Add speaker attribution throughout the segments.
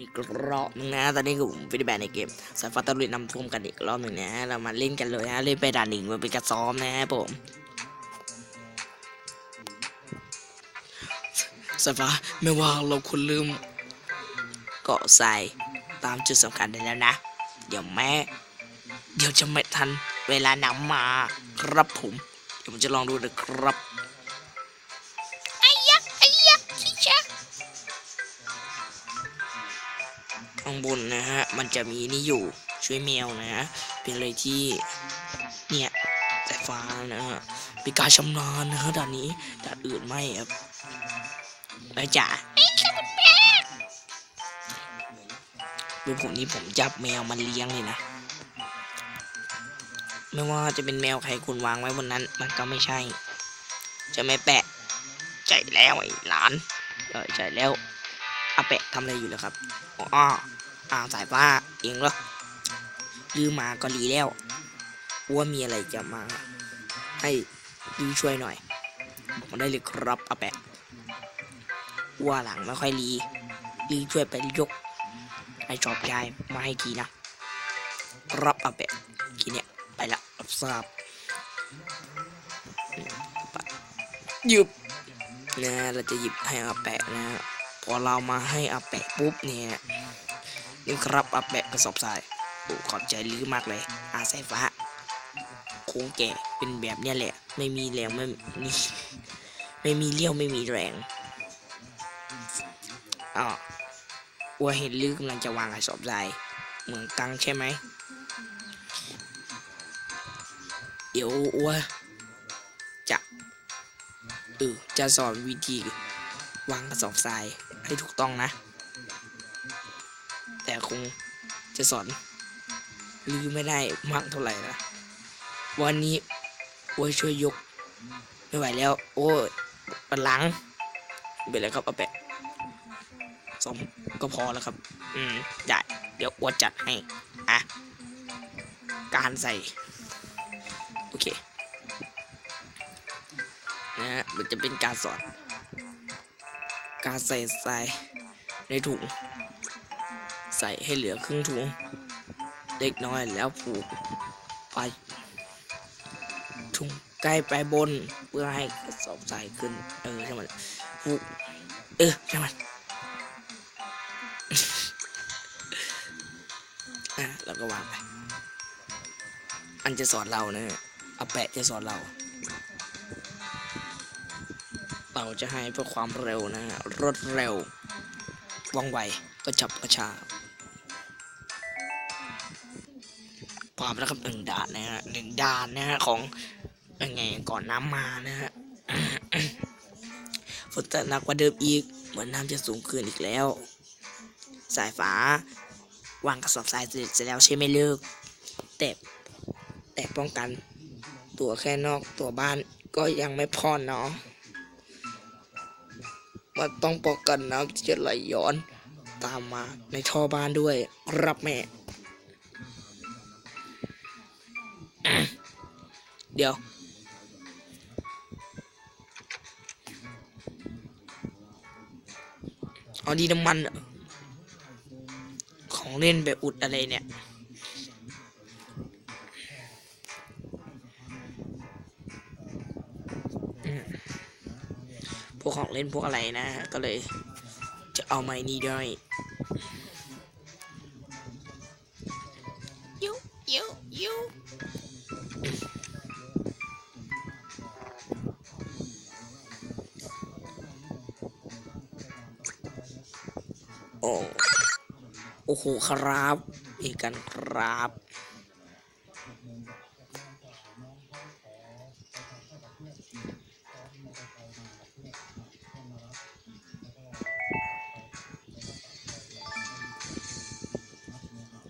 Speaker 1: อีกรอบนึงนะตอนนี้คือผมฟิลิปแบนในเกมสายฟ้าตะลุยนำท่วมกันอีกรอบหนึ่งนะเรามาเล่นกันเลยนะเล่นไปด่านหนึ่งมันเป็นการซ้อมนะครับผมสายฟ้าไม่ว่าเราควรลืมเกาะทรายตามจุดสำคัญได้แล้วนะ เดี๋ยวแม่เดี๋ยวจะไม่ทันเวลานำมาครับผมเดี๋ยวผมจะลองดูนะครับ ข้างบนนะฮะ มันจะมีนี่อยู่ช่วยแมวนะฮะเป็นเลยที่เนี่ยสายฟ้านะฮะเป็นการชำนาญนะฮะด่านนี้ด่านอื่นไม่ครับแล้วจ๋าดูผมนี่ผมจับแมวมันเลี้ยงเลยนะ ไม่ว่าจะเป็นแมวใครคุณวางไว้บนนั้น มันก็ไม่ใช่ จะไม่แปะใจแล้วไอ้หลานเออใจแล้วอาแปะทำอะไรอยู่เหรอครับอ๋อ อาสายฟ้าเองเหรอลือมาก็รีแล้วว่ามีอะไรจะมา ให้ลืช่วยหน่อยบอกมาได้เลยครับอาแปะว่าหลังไม่ค่อยรีลืช่วยไปยกไอจอบยายมาให้ทีนะ รับอาแปะทีเนี้ยไปละรับทราบหยิบนะเราจะหยิบให้อาแปะนะพอเรามาให้อาแปะปุ๊บเนี่ย นี่ครับอาแปะกระสอบทรายโอ้ขอบใจลือมากเลย อาสายฟ้า โค้งแก่เป็นแบบเนี้ยแหละ ไม่มีแรงไม่มีไม่มีเลี้ยวไม่มีแรงอ๋ออัวเห็นลือกำลังจะวางกระสอบทรายเหมืองกังใช่ไหมเดี๋ยวอัวจะเออจะสอนวิธีวางกระสอบทรายให้ถูกต้องนะ คงจะสอนลือไม่ได้มากเท่าไหร่นะวันนี้อัวช่วยยก ไม่ไหวแล้ว โอ้ยบันหลังเป็นไรครับเอาแปะสองก็พอแล้วครับ อืมได้เดี๋ยวอวดจัดให้อะการใส่ โอเคนะฮะมันจะเป็นการสอน การใส่ใส่ในถุง ใส่ให้เหลือครึ่งถุง เล็กน้อยแล้วผูกไปถุงใกล้ไปบนเพื่อให้กระสอบใส่ขึ้น เออใช่ไหมผูกเออใช่ไหมอะแล้วก็วางไป อันจะสอนเราเนะอาแปะจะสอนเรา เราจะให้เพื่อความเร็วนะฮะรวดเร็วว่องไวก็จับกระชาก พร้อมแล้วครับหนึ่งด่านนะฮะหนึ่งด่านนะฮะของยังไงก่อนน้ำมานะฮะฝนจะหนักกว่าเดิมอีก เหมือนน้ำจะสูงขึ้นอีกแล้ว สายฟ้าวางกระสอบทรายเสร็จแล้วใช่ไหมเลิก แต่แต่ป้องกัน ตัวแค่นอกตัวบ้านก็ยังไม่พอเนาะมันต้องป้องกันน้ำที่จะไหลย้อน ตามมาในท่อบ้านด้วย รับแม่ เดี๋ยว เอาดีน้ำมัน ของเล่นแบบอุดอะไรเนี่ยพวกของเล่นพวกอะไรนะก็เลยจะเอาไม้นี้ด้วย
Speaker 2: ยูยูยู
Speaker 1: โอ้โอ้โหครับมีกันครับ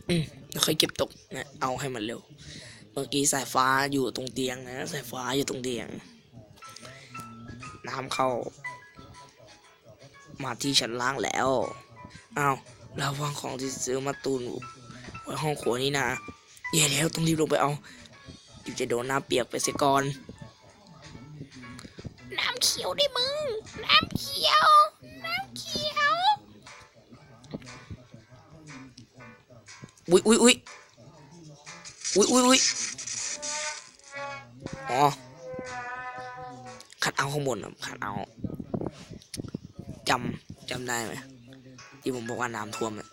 Speaker 1: อืมค่อยเก็บตกนะเอาให้มันเร็ว เมื่อกี้สายฟ้าอยู่ตรงเตียงนะ สายฟ้าอยู่ตรงเตียง น้ำเข้า มาที่ชั้นล่างแล้ว อ้าวเราวางของที่ซื้อมาตุนไว้ห้องครัวนี่นะแย่แล้วต้องรีบลงไปเอา อยู่จะโดนน้ำเปียกไปเสียก่อน
Speaker 2: น้ำเขียวดิมึง น้ำเขียว น้ำเขียว
Speaker 1: อุ้ยอุ้ยอุ้ยอุ้ยอุ้ยอุ้ยอ๋อขัดเอาข้างบนครับขัดเอาจำจำได้ไหม ที่ผมบอกว่าน้ำท่วมอะ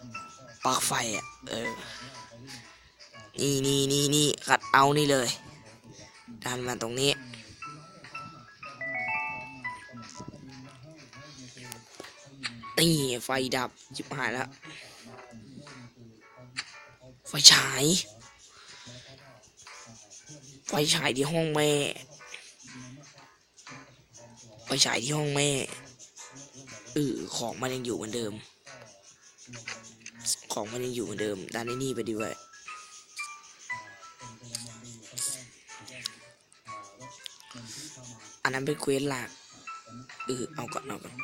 Speaker 1: ปลักไฟอะเออ นี่นี่นี่นี่ขัดเอานี่เลยดันมาตรงนี้นี่ไฟดับจิบหายแล้ว ไฟฉาย ไฟฉายที่ห้องแม่ ไฟฉายที่ห้องแม่เออของมันยังอยู่เหมือนเดิม ของมันยังอยู่เหมือนเดิมด้านในนี่ไปดีไว้อันนั้นเป็นเควสหลักเออเอาก่อนเอาก่อน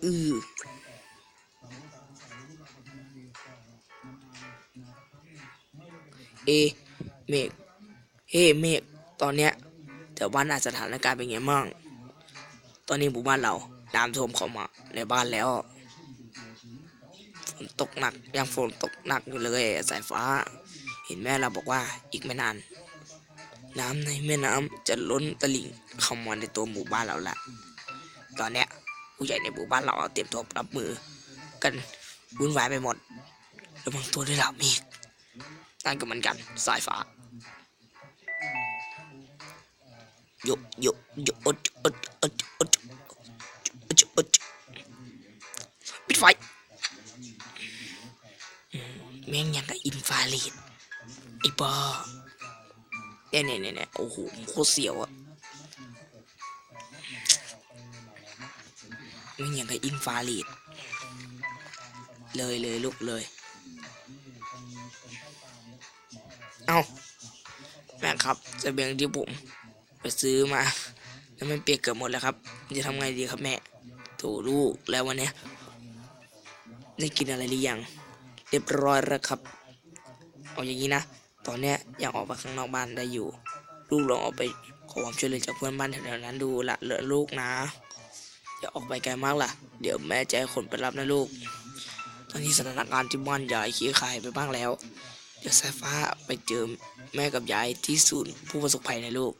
Speaker 1: เออเอเมกเฮ้เมกตอนเนี้ยแถวบ้านอาจจะสถานการณ์เป็นไงมั่งตอนนี้หมู่บ้านเราน้ำท่วมเข้ามาในบ้านแล้ว ตกหนักยังฝนตกหนักอยู่เลย สายฟ้า เห็นแม่เราบอกว่าอีกไม่นาน น้ำในแม่น้ำจะล้นตลิ่งเข้ามาในตัวหมู่บ้านเราละตอนเนี้ยผู้ใหญ่ในหมู่บ้านเราเตรียมตัวรับมือ กันวุ่นวายไปหมดระวังตัวด้วยล่ะมีนั่นก็เหมือนกันสายฟ้าโยโยโยอด โอ้โหโคตรเสียวอะแม่งยังกับอินฟาเรดเลยเลยลูกเลย เอาแม่ครับเบียงที่ผม ไปซื้อมา แล้วมันเปียกเกือบหมดแล้วครับ จะทำไงดีครับแม่โถลูกแล้ววันนี้ได้กินอะไรหรือยัง เรียบร้อยแล้วครับ เอาอย่างนี้นะ ตอนเนี้ยยังออกไปข้างนอกบ้านได้อยู่ ลูกลองออกไปขอความช่วยเหลือจากเพื่อนบ้านแถวๆนั้นดูละเหลือลูกนะอย่าออกไปไกลมากล่ะ เดี๋ยวแม่จะให้คนไปรับนะลูก ตอนนี้สถานการณ์ที่บ้านยายขี้คายไปบ้างแล้ว เดี๋ยวสายฟ้าไปเจอแม่กับยายที่ศูนย์ผู้ประสบภัยในลูก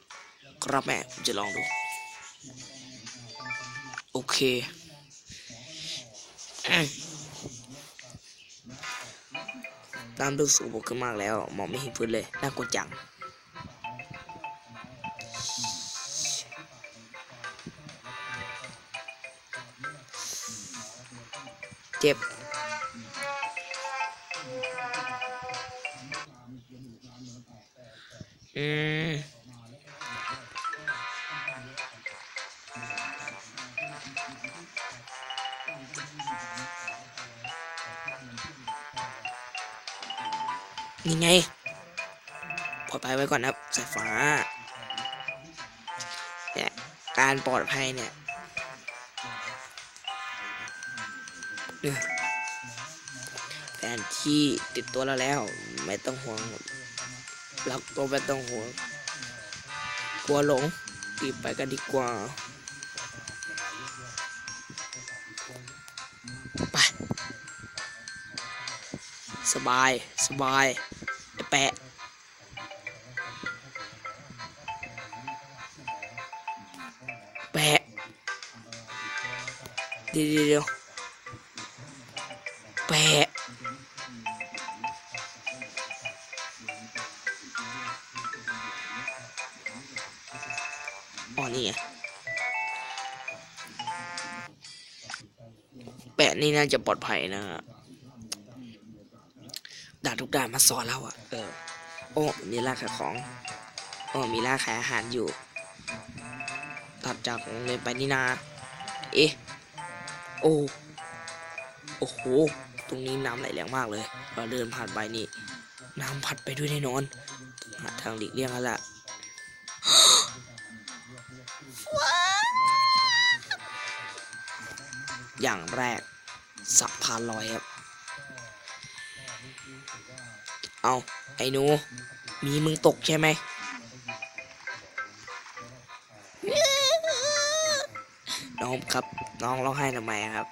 Speaker 1: ครับแม่ผมจะลองดู โอเคอืมน้ำลึกสูบขึ้นมากแล้วมองไม่เห็นพื้นเลยน่ากลัวจัง เจ็บ อืมนี่ไงปลอดภัยไว้ก่อนนะครับสายฟ้าเนี่ยการปลอดภัยเนี่ย เนี่ยแผนที่ติดตัวเราแล้ว ไม่ต้องห่วงเราก็ไม่ต้องห่วงกลัวหลงรีบไปกันดีกว่าไปสบายสบายไอแปะแปะเดี๋ยวเดี๋ยว อ๋อนี่ไงแปะนี่น่าจะปลอดภัยนะฮะด่าทุกด่านมาสอนเราอะเออ โอ้มีราขายของ โอ้มีราขายอาหารอยู่ ตัดจากโรงเรียนไปนี่นา เอ๊ะ โอ้ โอ้โห ตรงนี้น้ำไหลแรงมากเลย เราเดินผ่านไปนี่ น้ำพัดไปด้วยแน่นอน หาทางหลีกเลี่ยงแล้วล่ะ อย่างแรกสะพานลอยครับ เอาไอ้หนู มีมึงตกใช่ไหมน้องครับ น้องร้องไห้ทำไมครับ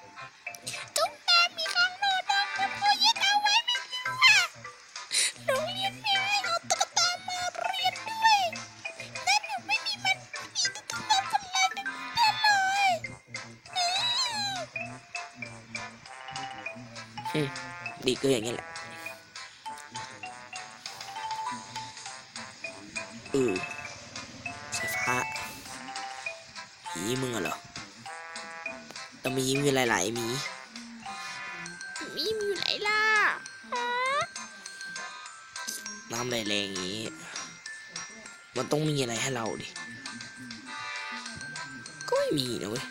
Speaker 2: อื
Speaker 1: มดีก็อย่างนี้แหละเออสายฟ้าหมีมึงอะเหรอแต่มีมีหลายๆหมี
Speaker 2: มีมีอยู่ไหนล่ะฮะ
Speaker 1: น้ำแรงๆอย่างนี้ มันต้องมีอะไรให้เราดิ ก็ไม่มีนะเว้ย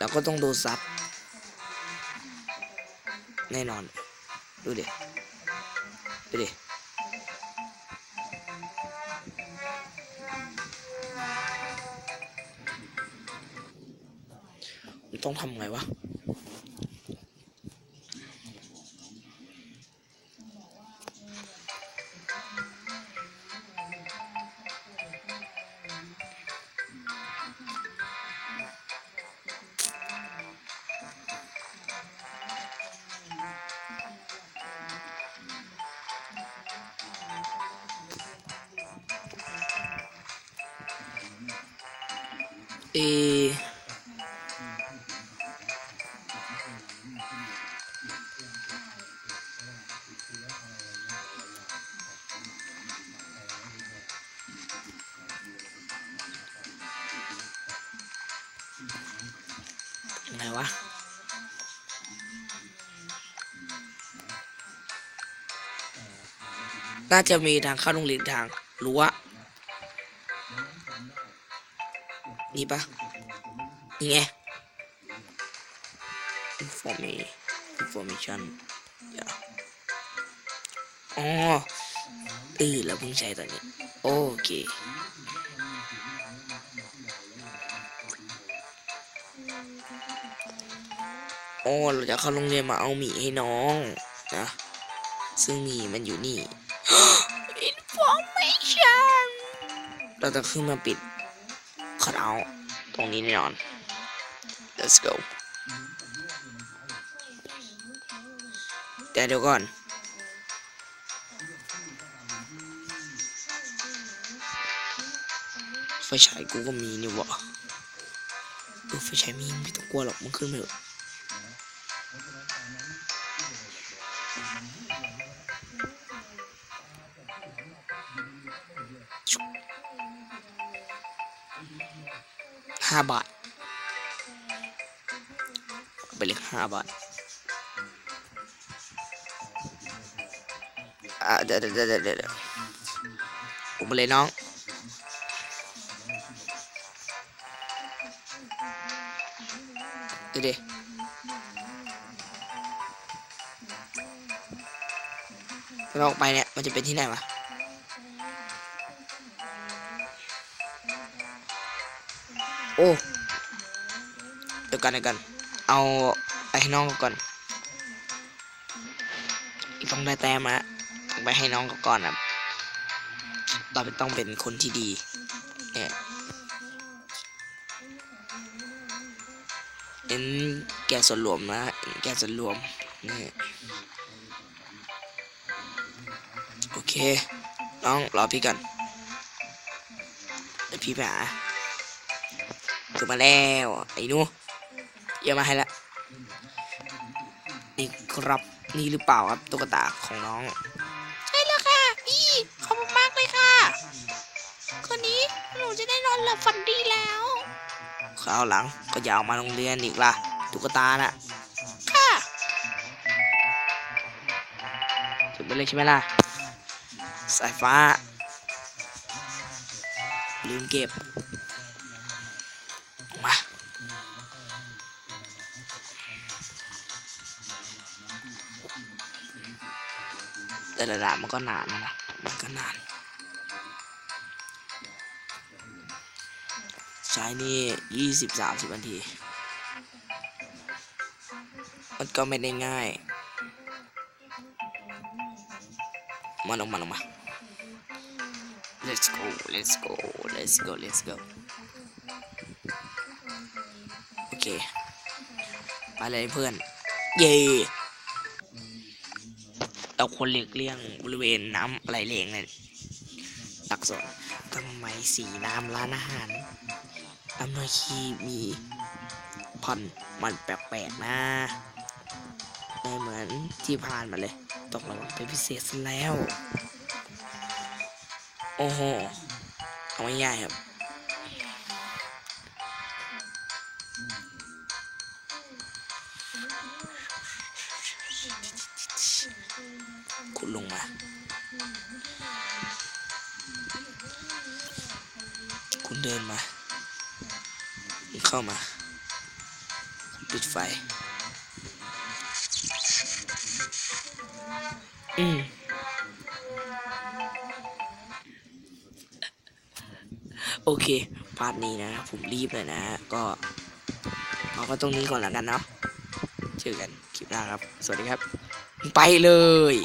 Speaker 1: เนี่ยเราก็ต้องโดนซับแน่นอน ดูดิดูดิมันต้องทำไงวะ เอยังไงวะน่าจะมีทางเข้าโรงเรียนทางรั้ว นี่ปะนี่ไง information information เดี๋อ๋อเออเราเพิ่งใช้ตอนนี้ โอเค โอ้เราจะเข้าโรงเรียนมาเอาหมีให้น้องนะ ซึ่งหมีมันอยู่นี่
Speaker 2: อินฟอร์เมชั่น
Speaker 1: เราจะขึ้นมาปิด คัทเอาตรงนี้แน่นอน let's go แต่เดี๋ยวก่อนไฟฉายกูก็มีนี่หวะเออไฟฉายมีไม่ต้องกลัวหรอกมันขึ้นไปเถอะ ห้าบาทเอาไปเลยห้าบาทอะเดี๋ยวเดี๋ยวเดี๋ยวเดี๋ยวผมไปเลยน้องดูดิเราออกไปเนี่ย มันจะเป็นที่ไหนวะ อ้เดี๋ยวกันเดี๋ยวกัน เอาไปให้น้องก่อน อีกต้องได้แต้มอะไปให้น้องก่อนนะเราเป็นต้องเป็นคนที่ดีเนี่ยเอ็นแกส่วนรวมนะเอ็นแกส่วนรวมนี่โอเค น้องรอพี่กันเดี๋ยวพี่ไปหา ถึงมาแล้วไอ้หนูเยี่ยมมาให้ละนี่ครับนี่หรือเปล่าครับตุ๊กตาของน้อง
Speaker 2: ใช่แล้วค่ะพี่ขอบคุณมากเลยค่ะคืนนี้หนูจะได้นอนหลับฝันดีแล้ว
Speaker 1: คราวหลังก็อย่าเอามาโรงเรียนอีกล่ะตุ๊กตาน่ะ
Speaker 2: ค่ะ
Speaker 1: ถึงไปเลยใช่ไหมล่ะสายฟ้าลืมเก็บ แต่ละด่านมันก็นานนะนะ มันก็นาน ใช้นี่ยี่สิบสามสิบนาที มันก็ไม่ได้ง่าย มาลงมาลงมา let's go let's go let's go let's go โอเค ไปเลยเพื่อน เย่ เราควรหลีกเลี่ยงบริเวณน้ำไหลเหลงเนี่ยหลักสอนทำไมสีน้ำร้านอาหารอำนวยคีมีพันมันแปลกๆนะไม่เหมือนที่ผ่านมาเลยต้องระวังเป็นพิเศษซะแล้ว โอ้โห เอาไม่ง่ายครับ เข้ามา ปิดไฟ อืมโอเค พาร์ทนี้นะ ผมรีบเลยนะ ก็เอาก็ตรงนี้ก่อนแล้วกันเนาะเจอกันคลิปหน้าครับ สวัสดีครับ ไปเลย